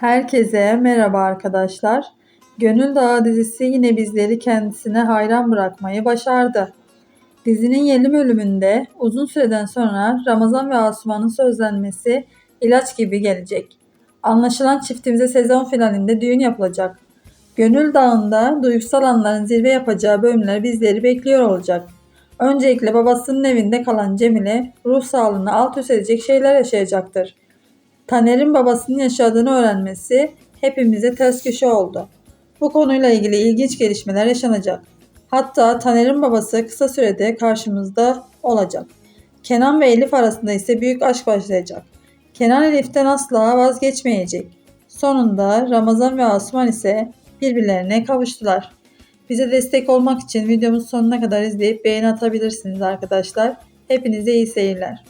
Herkese merhaba arkadaşlar. Gönül Dağı dizisi yine bizleri kendisine hayran bırakmayı başardı. Dizinin yeni bölümünde uzun süreden sonra Ramazan ve Asuman'ın sözlenmesi ilaç gibi gelecek. Anlaşılan çiftimize sezon finalinde düğün yapılacak. Gönül Dağı'nda duygusal anların zirve yapacağı bölümler bizleri bekliyor olacak. Öncelikle babasının evinde kalan Cemile ruh sağlığını alt üst edecek şeyler yaşayacaktır. Taner'in babasının yaşadığını öğrenmesi hepimize ters köşe oldu. Bu konuyla ilgili ilginç gelişmeler yaşanacak. Hatta Taner'in babası kısa sürede karşımızda olacak. Kenan ve Elif arasında ise büyük aşk başlayacak. Kenan Elif'ten asla vazgeçmeyecek. Sonunda Ramazan ve Asuman ise birbirlerine kavuştular. Bize destek olmak için videomuz sonuna kadar izleyip beğeni atabilirsiniz arkadaşlar. Hepinize iyi seyirler.